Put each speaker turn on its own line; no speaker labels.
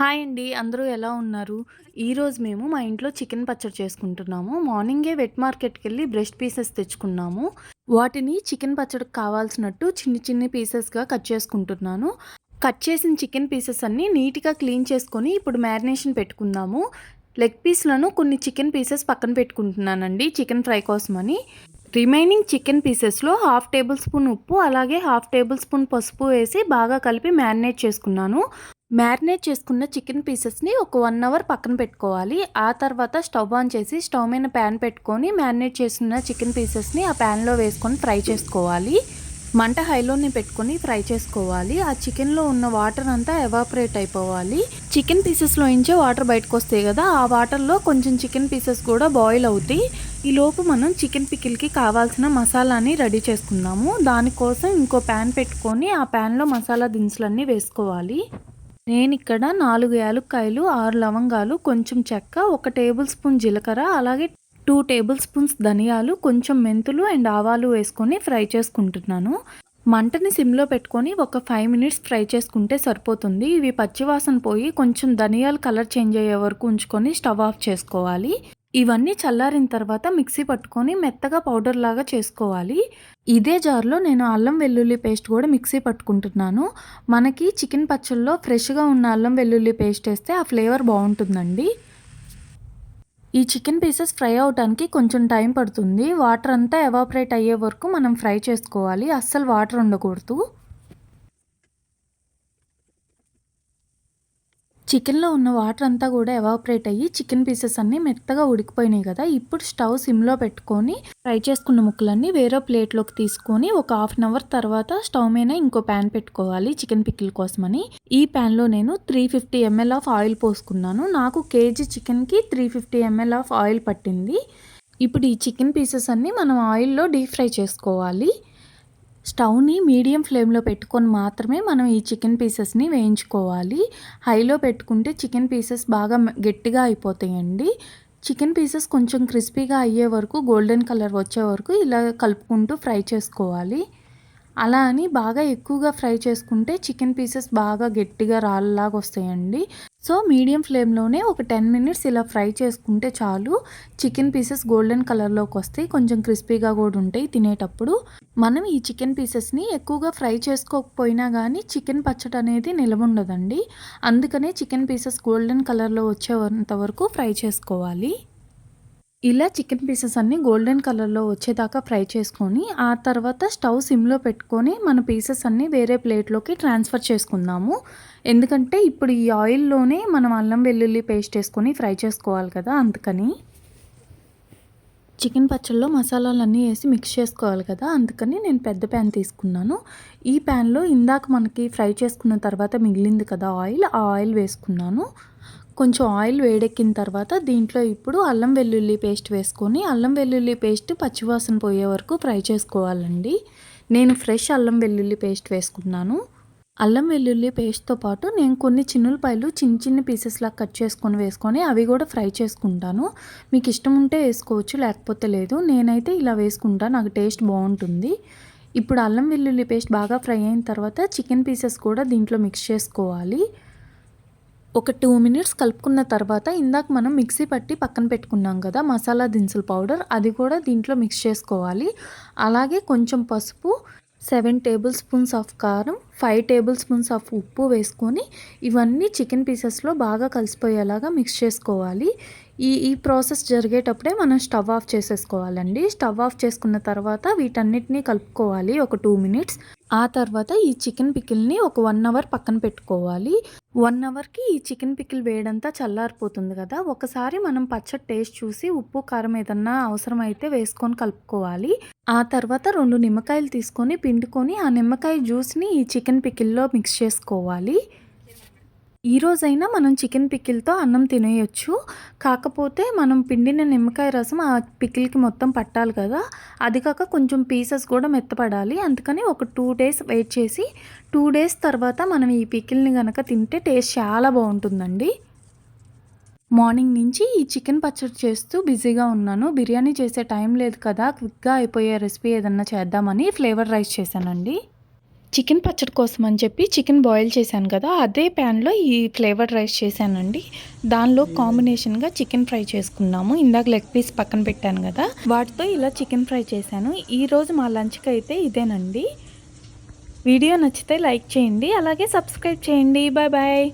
Hi అండి అందరూ ఎలా ఉన్నారు? ఈరోజు మేము మా ఇంట్లో చికెన్ పచ్చడి చేసుకుంటున్నాము. మార్నింగే వెట్ మార్కెట్కి వెళ్ళి బ్రెస్ట్ పీసెస్ తెచ్చుకున్నాము. వాటిని చికెన్ పచ్చడికి కావాల్సినట్టు చిన్ని చిన్ని పీసెస్గా కట్ చేసుకుంటున్నాను. కట్ చేసిన చికెన్ పీసెస్ అన్నీ నీట్గా క్లీన్ చేసుకొని ఇప్పుడు మ్యారినేషన్ పెట్టుకుందాము. లెగ్ పీస్లను కొన్ని చికెన్ పీసెస్ పక్కన పెట్టుకుంటున్నానండి చికెన్ ఫ్రై కోసమని. రిమైనింగ్ చికెన్ పీసెస్లో హాఫ్ టేబుల్ స్పూన్ ఉప్పు అలాగే హాఫ్ టేబుల్ స్పూన్ పసుపు వేసి బాగా కలిపి మ్యారినేట్ చేసుకున్నాను. మ్యారినేట్ చేసుకున్న చికెన్ పీసెస్ని ఒక వన్ అవర్ పక్కన పెట్టుకోవాలి. ఆ తర్వాత స్టవ్ ఆన్ చేసి స్టవ్ మీద ప్యాన్ పెట్టుకొని మ్యారినేట్ చేసుకున్న చికెన్ పీసెస్ని ఆ ప్యాన్లో వేసుకొని ఫ్రై చేసుకోవాలి. మంట హైలోనే పెట్టుకొని ఫ్రై చేసుకోవాలి. ఆ చికెన్లో ఉన్న వాటర్ అంతా ఎవాపరేట్ అయిపోవాలి. చికెన్ పీసెస్లో ఇంచే వాటర్ బయటకు వస్తాయి కదా ఆ వాటర్లో కొంచెం చికెన్ పీసెస్ కూడా బాయిల్ అవుతాయి. ఈ లోపు మనం చికెన్ పికిల్కి కావాల్సిన మసాలాని రెడీ చేసుకుందాము. దానికోసం ఇంకో ప్యాన్ పెట్టుకొని ఆ ప్యాన్లో మసాలా దినుసులన్నీ వేసుకోవాలి. నేను ఇక్కడ నాలుగు యాలుక్కాయలు ఆరు లవంగాలు కొంచెం చెక్క ఒక టేబుల్ స్పూన్ జీలకర్ర అలాగే టూ టేబుల్ స్పూన్స్ ధనియాలు కొంచెం మెంతులు అండ్ ఆవాలు వేసుకొని ఫ్రై చేసుకుంటున్నాను. మంటని సిమ్లో పెట్టుకొని ఒక ఫైవ్ మినిట్స్ ఫ్రై చేసుకుంటే సరిపోతుంది. ఇవి పచ్చివాసన పోయి కొంచెం ధనియాలు కలర్ చేంజ్ అయ్యే వరకు ఉంచుకొని స్టవ్ ఆఫ్ చేసుకోవాలి. ఇవన్నీ చల్లారిన తర్వాత మిక్సీ పట్టుకొని మెత్తగా పౌడర్ లాగా చేసుకోవాలి. ఇదే జార్లో నేను అల్లం వెల్లుల్లి పేస్ట్ కూడా మిక్సీ పట్టుకుంటున్నాను. మనకి చికెన్ పచ్చల్లో ఫ్రెష్గా ఉన్న అల్లం వెల్లుల్లి పేస్ట్ వేస్తే ఆ ఫ్లేవర్ బాగుంటుందండి. ఈ చికెన్ పీసెస్ ఫ్రై అవడానికి కొంచెం టైం పడుతుంది. వాటర్ అంతా ఎవాపరేట్ అయ్యే వరకు మనం ఫ్రై చేసుకోవాలి. అస్సలు వాటర్ ఉండకూడదు. చికెన్లో ఉన్న వాటర్ అంతా కూడా ఎవాపరేట్ అయ్యి చికెన్ పీసెస్ అన్నీ మెత్తగా ఉడికిపోయినాయి కదా. ఇప్పుడు స్టవ్ సిమ్లో పెట్టుకొని ఫ్రై చేసుకున్న ముక్కలన్నీ వేరే ప్లేట్లోకి తీసుకొని ఒక హాఫ్ అన్ అవర్ తర్వాత స్టవ్ మీద ఇంకో ప్యాన్ పెట్టుకోవాలి చికెన్ పిక్కిల్ కోసమని. ఈ ప్యాన్లో నేను three fifty ML of oil పోసుకున్నాను. నాకు కేజీ చికెన్కి three fifty ML of oil పట్టింది. ఇప్పుడు ఈ చికెన్ పీసెస్ అన్నీ మనం ఆయిల్లో డీప్ ఫ్రై చేసుకోవాలి. స్టవ్ని మీడియం ఫ్లేమ్లో పెట్టుకొని మాత్రమే మనం ఈ చికెన్ పీసెస్ని వేయించుకోవాలి. హైలో పెట్టుకుంటే చికెన్ పీసెస్ బాగా గట్టిగా అయిపోతాయండి. చికెన్ పీసెస్ కొంచెం క్రిస్పీగా అయ్యే వరకు గోల్డెన్ కలర్ వచ్చే వరకు ఇలా కలుపుకుంటూ ఫ్రై చేసుకోవాలి. అలా అని బాగా ఎక్కువగా ఫ్రై చేసుకుంటే చికెన్ పీసెస్ బాగా గట్టిగా రాళ్ళలాగా వస్తాయండి. సో మీడియం ఫ్లేమ్లోనే ఒక టెన్ మినిట్స్ ఇలా ఫ్రై చేసుకుంటే చాలు. చికెన్ పీసెస్ గోల్డెన్ కలర్లోకి వస్తాయి. కొంచెం క్రిస్పీగా కూడా ఉంటాయి తినేటప్పుడు. మనం ఈ చికెన్ పీసెస్ని ఎక్కువగా ఫ్రై చేసుకోకపోయినా కానీ చికెన్ పచ్చడి అనేది నిలబఉండదండి అందుకనే చికెన్ పీసెస్ గోల్డెన్ కలర్లో వచ్చేంత వరకు ఫ్రై చేసుకోవాలి. ఇలా చికెన్ పీసెస్ అన్నీ గోల్డెన్ కలర్లో వచ్చేదాకా ఫ్రై చేసుకొని ఆ తర్వాత స్టవ్ సిమ్లో పెట్టుకొని మన పీసెస్ అన్నీ వేరే ప్లేట్లోకి ట్రాన్స్ఫర్ చేసుకుందాము. ఎందుకంటే ఇప్పుడు ఈ ఆయిల్లోనే మనం అల్లం వెల్లుల్లి పేస్ట్ వేసుకొని ఫ్రై చేసుకోవాలి కదా అందుకని. చికెన్ పచ్చళ్ళలో మసాలాలన్నీ వేసి మిక్స్ చేసుకోవాలి కదా అందుకని నేను పెద్ద ప్యాన్ తీసుకున్నాను. ఈ ప్యాన్లో ఇందాక మనకి ఫ్రై చేసుకున్న తర్వాత మిగిలింది కదా ఆయిల్ ఆ ఆయిల్ వేసుకున్నాను. కొంచెం ఆయిల్ వేడెక్కిన తర్వాత దీంట్లో ఇప్పుడు అల్లం వెల్లుల్లి పేస్ట్ వేసుకొని అల్లం వెల్లుల్లి పేస్ట్ పచ్చివాసన పోయే వరకు ఫ్రై చేసుకోవాలండి. నేను ఫ్రెష్ అల్లం వెల్లుల్లి పేస్ట్ వేసుకున్నాను. అల్లం వెల్లుల్లి పేస్ట్తో పాటు నేను కొన్ని చిన్నులపాయలు చిన్న చిన్న పీసెస్లా కట్ చేసుకొని వేసుకొని అవి కూడా ఫ్రై చేసుకుంటాను. మీకు ఇష్టం ఉంటే వేసుకోవచ్చు లేకపోతే లేదు. నేనైతే ఇలా వేసుకుంటాను. నాకు టేస్ట్ బాగుంటుంది. ఇప్పుడు అల్లం వెల్లుల్లి పేస్ట్ బాగా ఫ్రై అయిన తర్వాత చికెన్ పీసెస్ కూడా దీంట్లో మిక్స్ చేసుకోవాలి. ఒక టూ మినిట్స్ కలుపుకున్న తర్వాత ఇందాక మనం మిక్సీ పట్టి పక్కన పెట్టుకున్నాం కదా మసాలా దినుసుల పౌడర్ అది కూడా దీంట్లో మిక్స్ చేసుకోవాలి. అలాగే కొంచెం పసుపు సెవెన్ టేబుల్ స్పూన్స్ ఆఫ్ కారం ఫైవ్ టేబుల్ స్పూన్స్ ఆఫ్ ఉప్పు వేసుకొని ఇవన్నీ చికెన్ పీసెస్లో బాగా కలిసిపోయేలాగా మిక్స్ చేసుకోవాలి. ఈ ఈ ప్రాసెస్ జరిగేటప్పుడే మనం స్టవ్ ఆఫ్ చేసేసుకోవాలండి. స్టవ్ ఆఫ్ చేసుకున్న తర్వాత వీటన్నిటిని కలుపుకోవాలి ఒక టూ మినిట్స్ ఆ తర్వాత ఈ చికెన్ పికిల్ని ఒక వన్ అవర్ పక్కన పెట్టుకోవాలి. వన్ అవర్కి ఈ చికెన్ పికిల్ వేయడంతా చల్లారిపోతుంది కదా. ఒకసారి మనం పచ్చడి టేస్ట్ చూసి ఉప్పు కారం ఏదన్నా అవసరమైతే వేసుకొని కలుపుకోవాలి. ఆ తర్వాత రెండు నిమ్మకాయలు తీసుకొని పిండుకొని ఆ నిమ్మకాయ జ్యూస్ని ఈ చికెన్ పికిల్లో మిక్స్ చేసుకోవాలి. ఈరోజైనా మనం చికెన్ పికిల్తో అన్నం తినేయొచ్చు. కాకపోతే మనం పిండిన నిమ్మకాయ రసం ఆ పికిల్కి మొత్తం పట్టాలి కదా. అది కాక కొంచెం పీసెస్ కూడా మెత్తపడాలి. అందుకని ఒక టూ డేస్ వెయిట్ చేసి టూ డేస్ తర్వాత మనం ఈ పికిల్ని కనుక తింటే టేస్ట్ చాలా బాగుంటుందండి. మార్నింగ్ నుంచి ఈ చికెన్ పచ్చడి చేస్తూ బిజీగా ఉన్నాను. బిర్యానీ చేసే టైం లేదు కదా. క్విక్గా అయిపోయే రెసిపీ ఏదన్నా చేద్దామని ఫ్లేవర్ రైస్ చేశానండి. చికెన్ పచ్చడి కోసం అని చెప్పి చికెన్ బాయిల్ చేశాను కదా అదే ప్యాన్లో ఈ ఫ్లేవర్డ్ రైస్ చేశానండి. దానిలో కాంబినేషన్గా చికెన్ ఫ్రై చేసుకున్నాము. ఇందాక లెగ్ పీస్ పక్కన పెట్టాను కదా వాటితో ఇలా చికెన్ ఫ్రై చేశాను. ఈరోజు మా లంచ్కి అయితే ఇదేనండి. వీడియో నచ్చితే లైక్ చేయండి అలాగే సబ్స్క్రైబ్ చేయండి. Bye bye.